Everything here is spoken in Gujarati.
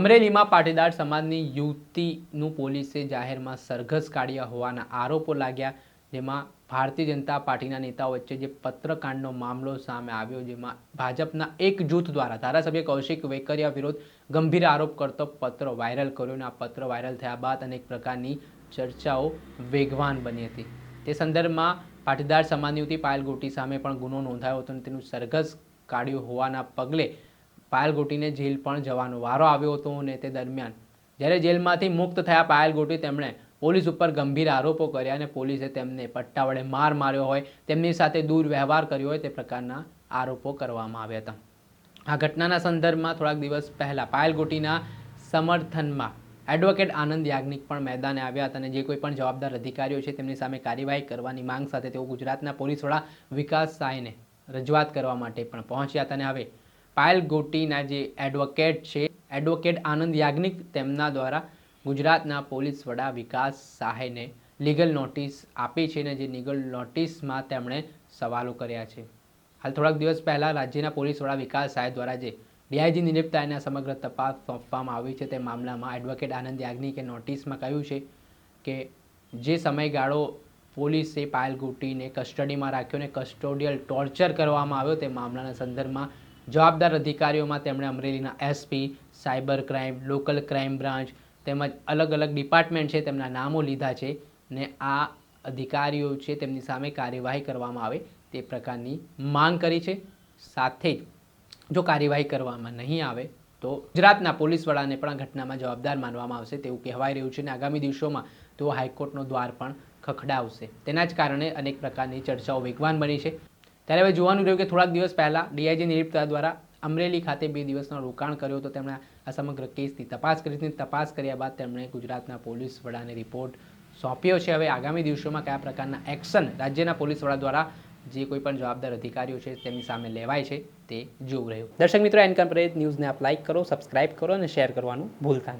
અમરેલીમાં પાટીદાર સમાજની યુવતીનું પોલીસે જાહેરમાં સરઘસ કાઢ્યા હોવાના આરોપો લાગ્યા, જેમાં ભારતીય જનતા પાર્ટીના નેતાઓ વચ્ચે જે પત્રકાંડનો મામલો સામે આવ્યો, જેમાં ભાજપના એક જૂથ દ્વારા ધારાસભ્ય કૌશિક વેકરિયા વિરુદ્ધ ગંભીર આરોપ કરતો પત્ર વાયરલ કર્યો અને આ પત્ર વાયરલ થયા બાદ અનેક પ્રકારની ચર્ચાઓ વેગવાન બની હતી. તે સંદર્ભમાં પાટીદાર સમાજની યુવતી પાયલ ગોટી સામે પણ ગુનો નોંધાયો હતો અને તેનું સરઘસ કાઢ્યું હોવાના પગલે પાયલ ગોટીને જેલ પણ જવાનો વારો આવ્યો હતો અને તે દરમિયાન. જ્યારે જેલમાંથી મુક્ત થયા પાયલ ગોટી, તેમણે પોલીસ ઉપર ગંભીર આરોપો કર્યા અને પોલીસે તેમને પટ્ટા વડે માર માર્યો હોય, તેમની સાથે દુર્વ્યવહાર કર્યો હોય તે પ્રકારના આરોપો કરવામાં આવ્યા હતા. આ ઘટનાના સંદર્ભમાં થોડાક દિવસ પહેલાં પાયલ ગોટીના સમર્થનમાં એડવોકેટ આનંદ યાજ્ઞિક પણ મેદાને આવ્યા હતા અને જે કોઈ પણ જવાબદાર અધિકારીઓ છે તેમની સામે કાર્યવાહી કરવાની માંગ સાથે તેઓ ગુજરાતના પોલીસ વડા વિકાસ સાયને રજૂઆત કરવા માટે પણ પહોંચ્યા હતા અને હવે પાયલ ગોટીના જે એડવોકેટ છે એડવોકેટ આનંદ યાજ્ઞિક તેમના દ્વારા ગુજરાતના પોલીસ વડા વિકાસ સહાયને લીગલ નોટિસ આપી છે અને જે લીગલ નોટિસમાં તેમણે સવાલો કર્યા છે. હાલ થોડાક દિવસ પહેલાં રાજ્યના પોલીસ વડા વિકાસ સાહેબ દ્વારા જે ડીઆઈજી આ સમગ્ર તપાસ સોંપવામાં આવી છે તે મામલામાં એડવોકેટ આનંદ યાજ્ઞિકે નોટિસમાં કહ્યું છે કે જે સમયગાળો પોલીસે પાયલ ગુટીને કસ્ટડીમાં રાખ્યો અને કસ્ટોડિયલ ટોર્ચર કરવામાં આવ્યો તે મામલાના સંદર્ભમાં જવાબદાર અધિકારીઓમાં તેમણે અમરેલીના SP cyber crime, local crime branch તેમજ અલગ અલગ ડિપાર્ટમેન્ટ છે તેમના નામો લીધા છે ને આ અધિકારીઓ છે તેમની સામે કાર્યવાહી કરવામાં આવે તે પ્રકારની માંગ કરી છે. સાથે જ કાર્યવાહી કરવામાં નહીં આવે તો ગુજરાતના પોલીસ વડાને પણ આ ઘટનામાં જવાબદાર માનવામાં આવશે તેવું કહેવાઈ રહ્યું છે અને આગામી દિવસોમાં તેઓ હાઈકોર્ટનો દ્વાર પણ ખખડાવશે. તેના જ કારણે અનેક પ્રકારની ચર્ચાઓ વેગવાન બની છે. ત્યારે હવે જોવાનું રહ્યું કે થોડાક દિવસ પહેલાં ડીઆઈજી નિયુક્તા દ્વારા અમરેલી ખાતે બે દિવસનો રોકાણ કર્યો હતો. તેમણે આ સમગ્ર કેસની તપાસ કરી હતી. તપાસ કર્યા બાદ તેમણે ગુજરાતના પોલીસ વડાને રિપોર્ટ સોંપ્યો છે. હવે આગામી દિવસોમાં કયા પ્રકારના એક્શન રાજ્યના પોલીસ વડા દ્વારા જે કોઈ પણ જવાબદાર અધિકારીઓ છે તેમની સામે લેવાય છે તે જોવું રહ્યું. દર્શક મિત્રો એનકમ પ્રેત ન્યૂઝને આપ લાઇક કરો સબસ્ક્રાઇબ કરો અને શેર કરવાનું ભૂલતા નહીં.